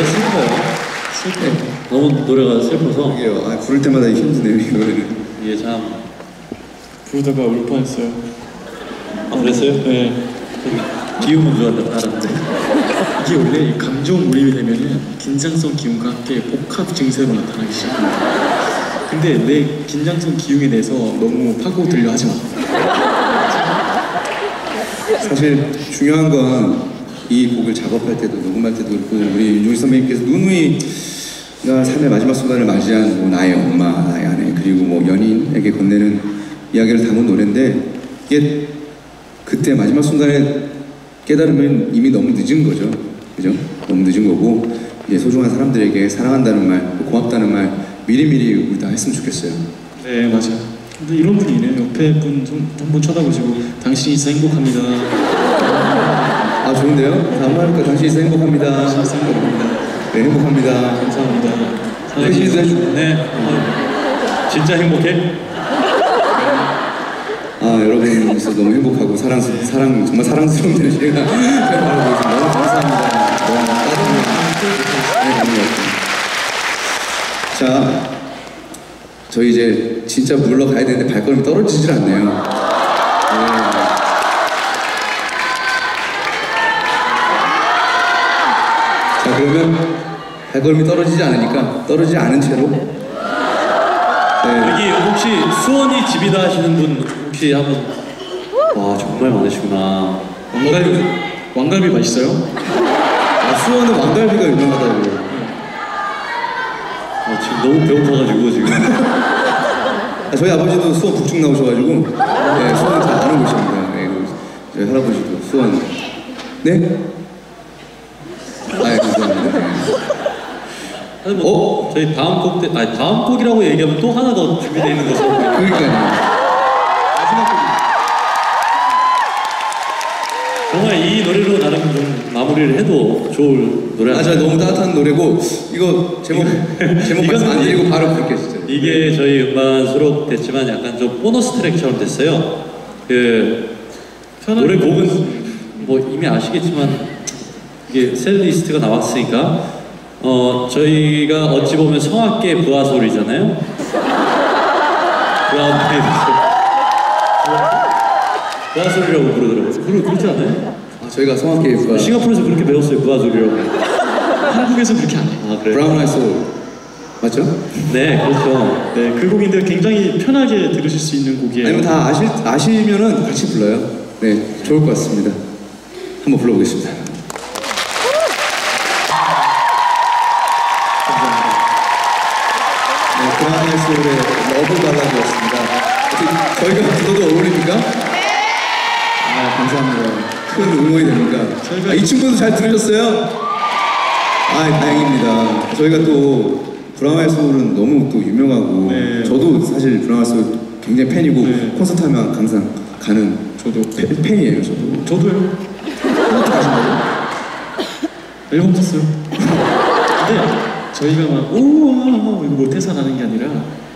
노래가 슬퍼요. 슬퍼요. 너무 노래가 슬퍼서 이게요. 아, 부를 때마다 힘드네요, 이 노래는. 이게 참. 부르다가 울 뻔했어요. 아, 그랬어요? 네. 기운은 좋았다 알았는데. 이게 원래 이 감정 몰입이 되면은 긴장성 기운과 함께 복합 증세로 나타나기 시작합니다. 근데 내 긴장성 기운에 대해서 너무 파고들려 하지 마. 사실 중요한 건 이 곡을 작업할 때도 녹음할 때도 그렇고 우리 윤종신 선배님께서 누누이가 삶의 마지막 순간을 맞이한 뭐 나의 엄마, 나의 아내 그리고 뭐 연인에게 건네는 이야기를 담은 노래인데 이게 그때 마지막 순간에 깨달으면 이미 너무 늦은 거죠. 그죠? 너무 늦은 거고 이제 소중한 사람들에게 사랑한다는 말, 고맙다는 말 미리미리 우리 다 했으면 좋겠어요. 네 맞아요. 근데 이런 분이 있네요. 옆에 분 한번 쳐다보시고 당신이 있어 행복합니다. 아 좋은데요? 다음 말까 당신 있어 행복합니다. 네 행복합니다. 감사합니다. 당신이 있어 행복- 네. 어, 진짜 행복해? 아 여러분 있어 너무 행복하고 사랑 사랑 정말 사랑스러운 데 제가 바라보고 있습니다. 너무 감사합니다. 너무 따뜻한 네. 자 저희 이제 진짜 물러가야 되는데 발걸음이 떨어지질 않네요. 발걸음이 떨어지지 않으니까 떨어지지 않은 채로 네. 여기 혹시 수원이 집이다 하시는 분 혹시 한번 와 정말 많으시구나. 왕갈비 왕갈비 맛있어요? 아, 수원은 왕갈비가 유명하다고. 아, 지금 너무 배고파가지고 지금. 아, 저희 아버지도 수원 북쪽 나오셔가지고, 네, 수원 잘 아는 곳입니다. 네, 그 저희 할아버지도 수원. 네? 아, 예, 감사합니다. 네. 아니 뭐 저희 다음 곡 때, 아니 다음 곡이라고 얘기하면 또 하나 더 준비되어 있는 거죠. 그러니까요. 정말 이 노래로 나름 좀 마무리를 해도 좋을 노래. 아, 저 너무 따뜻한 노래고, 이거 제목, 제목 말씀 안 드리고 바로 부를게요, 진짜. 이게 저희 음반 수록됐지만 약간 좀 보너스 트랙처럼 됐어요. 그 노래 곡은 뭐 이미 아시겠지만 이게 셀 리스트가 나왔으니까 어 저희가 어찌 보면 성악계 부하솔이잖아요. 부하솔 부하솔이라고 부르더라고요. 그러, 그렇지 않아요? 아, 저희가 성악계가 싱가포르에서 그렇게 배웠어요 부하솔이라고. 한국에서 그렇게 안 해요. 아 그래요? 브라운 아이 소울. 맞죠? 네 그렇죠. 네, 그 곡인데 굉장히 편하게 들으실 수 있는 곡이에요. 아니면 다 아시, 아시면은 같이 불러요. 네, 좋을 것 같습니다. 한번 불러보겠습니다. 러브 발라드였습니다. 저희가 불러도 어울립니까? 아, 감사합니다. 큰 응원이 됩니다. 아, 이 친구도 잘 들으셨어요? 아, 다행입니다. 저희가 또 브라운 소울은 너무 또 유명하고 네. 저도 사실 브라운 소울 굉장히 팬이고 네. 콘서트 하면 항상 가는 저도 팬, 팬이에요, 저도. 저도요. 콘서트 가신다고? 앨범 샀어요. 근데 저희가 막 오와 이거 못해서 하는 게 아니라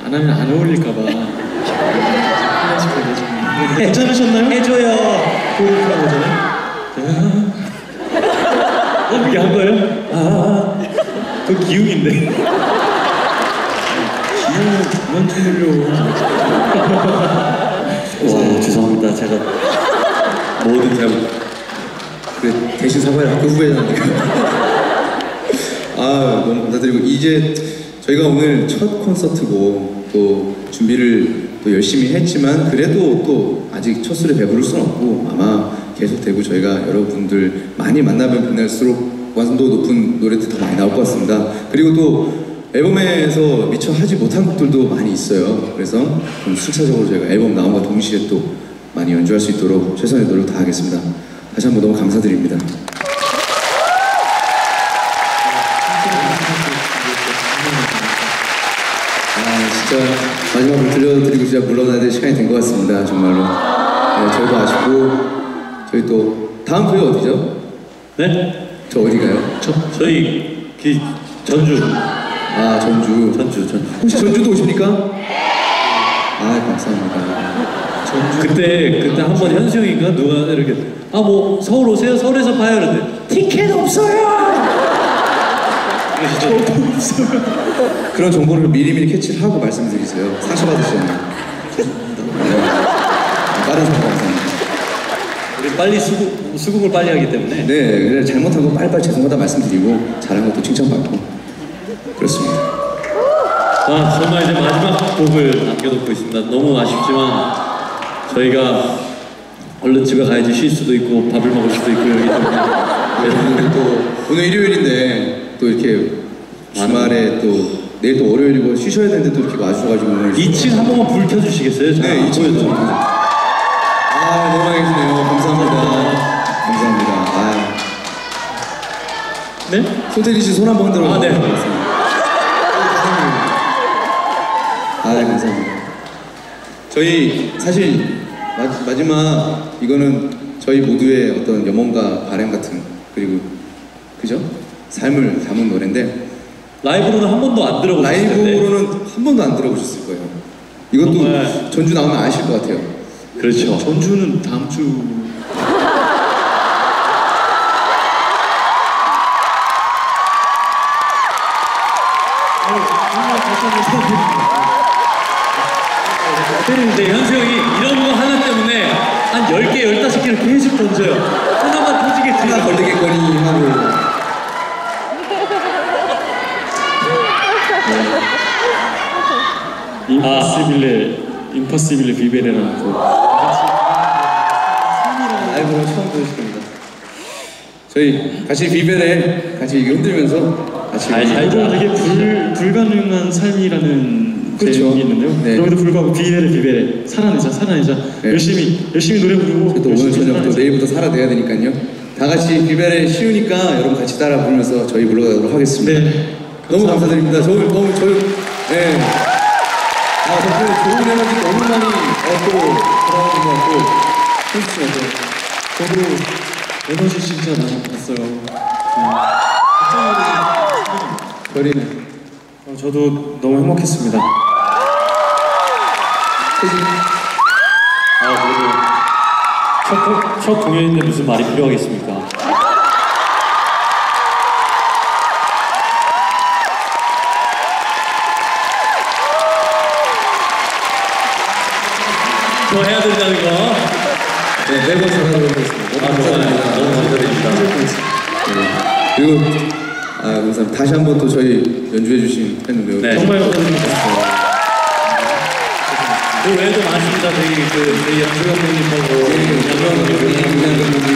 안 하면 안 어울릴까봐 괜찮으셨나요? 해줘요. 그런 거잖아요. 어 그게 한 거예요? 아, 그 기웅인데. 기운 그만 좀 흘려. 와 죄송합니다. 제가 모든 잘못. 그래, 대신 사과를 아까 후배잖아요. 아, 너무 감사드리고 이제 저희가 오늘 첫 콘서트고 또 준비를 또 열심히 했지만 그래도 또 아직 첫 술에 배부를 수는 없고 아마 계속 되고 저희가 여러분들 많이 만나면 만날수록 완성도 높은 노래들 더 많이 나올 것 같습니다. 그리고 또 앨범에서 미처 하지 못한 곡들도 많이 있어요. 그래서 좀 순차적으로 저희가 앨범 나온과 동시에 또 많이 연주할 수 있도록 최선의 노력 다하겠습니다. 다시 한번 너무 감사드립니다. 마지막으로 들려드리고 진짜 물러나야 될 시간이 된 것 같습니다 정말로 네, 저희도 아쉽고 저희 또 다음 부위 어디죠? 네? 저 어디 가요? 저 저희 그 전주 아 전주 전주 전주. 혹시 전주도 오십니까? 아 감사합니다 전주 그때 그때 한 번 현수 형이가 누가 이렇게 아 뭐 서울 오세요 서울에서 봐요 그런데 티켓 없어요. 그러시죠? 그런 정보를 미리미리 캐치를 하고 말씀드리세요. 상처받으시잖아요. 네. 빠른 사고 감사합니다. 우리 빨리 수긍, 수긍을 빨리 하기 때문에 네, 그래 잘못한 거 빨리빨리 죄송하다 말씀드리고 잘한 것도 칭찬받고 그렇습니다. 아, 정말 이제 마지막 곡을 남겨놓고 있습니다. 너무 아쉽지만 저희가 얼른 집에 가야지 쉴 수도 있고 밥을 먹을 수도 있고 여기 때문에 오늘 또 오늘 일요일인데 또 이렇게 주말에 또 내일 또 월요일이고 쉬셔야 되는데 또 이렇게 와주셔가지고 오늘 2층 한 번만 불 켜주시겠어요? 잘 네, 안 2층 보여서. 아 너무 계시네요. 감사합니다. 감사합니다. 아 네? 소태리 씨 손 한번 흔들어 아, 네. 아, 네, 감사합니다. 저희 사실 마, 마지막 이거는 저희 모두의 어떤 염원과 바람 같은 그리고 그죠? 삶을 담은 노래인데 라이브로는 한 번도 안 들어보셨을 텐데 라이브로는 한 번도 안 들어보셨을 거예요. 이것도 정말. 전주 나오면 아실 것 같아요. 그렇죠. 전주는 다음 주 근데 현수 형이 이런 거 하나 때문에 한 10개, 15개를 계속 던져요. 하나만 터지겠지. 하나 걸리겠거니 하고 임파시빌레 임파시빌레 비베레라는 곡 라이브로 처음 들으실 겁니다. 저희 같이 비벨에 같이 이게 흔들면서 같이 잘 이거. 되게 불, 불가능한 삶이라는 그렇죠. 제목이 있는데요. 네. 그럼에도 불구하고 비베레 비베레 살아내자 살아내자 네. 열심히 열심히 노래 부르고 또 오늘 저녁 또. 내일부터 살아내야 되니까요. 다 같이 비벨에 쉬우니까 여러분 같이 따라 부르면서 저희 불러가도록 하겠습니다. 네. 너무 감사드립니다. 저 너무 저 네. 아 덕분에 좋은 에너지 너무 많이 얻고 돌아오는 것 같고 해주시면 어요 저도 에너지 진짜 많이 받았어요. 별이는 어, 저도 너무 행복했습니다. 아, 그래도 첫, 공- 첫 공연인데 무슨 말이 필요하겠습니까? 더 해야 된다는 거. 네, 매번 전화로 하겠습니다. 아, 좋아요. 너무 감사드립니다. 네. 그리고 아 감사합니다. 다시 한 번 또 저희 연주해주신 팬 배우 네. 정말 감사드립니다. 그 외에도 많습니다. 저희 그 저희 연수영 형님하고 네, 양명 형님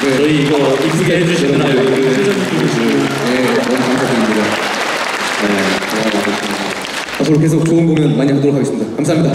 네, 저희 이거 이쁘게 해주시잖아요. 그 네, 너무 감사드립니다. 네, 감사드립니다. 앞으로 계속 좋은 공연 많이 하도록 하겠습니다. 감사합니다.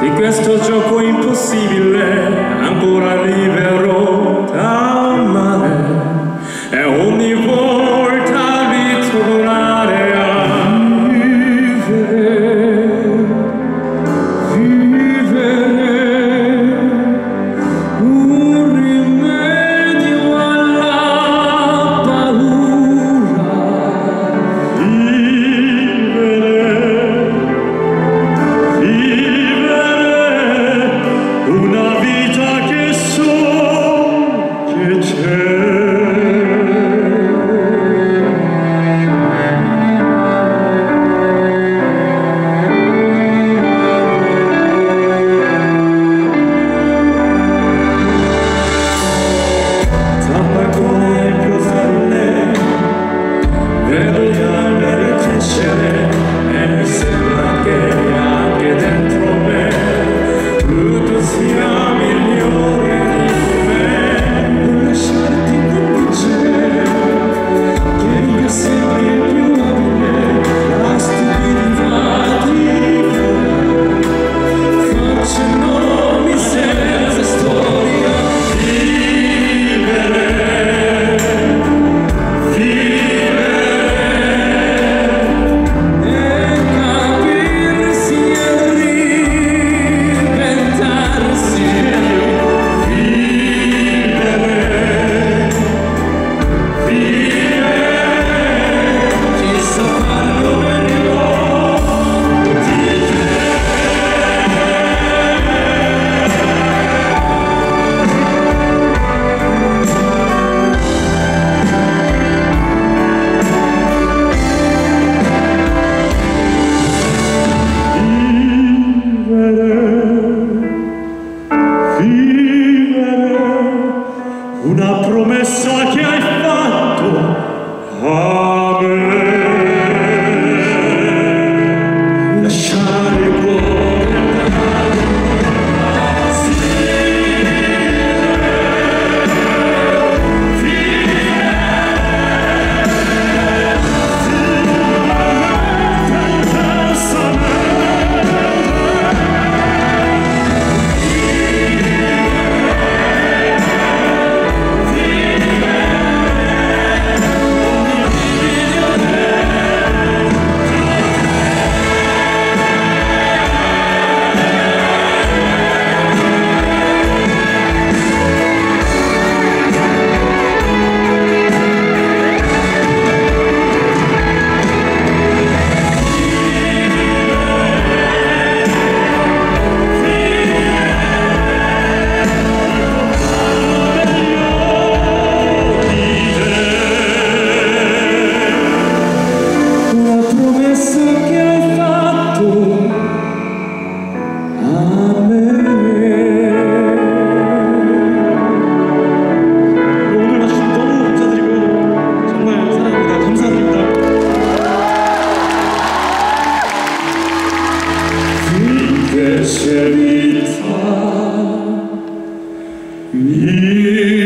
Di questo gioco impossibile, ancora libero Oh. Ecce vita mia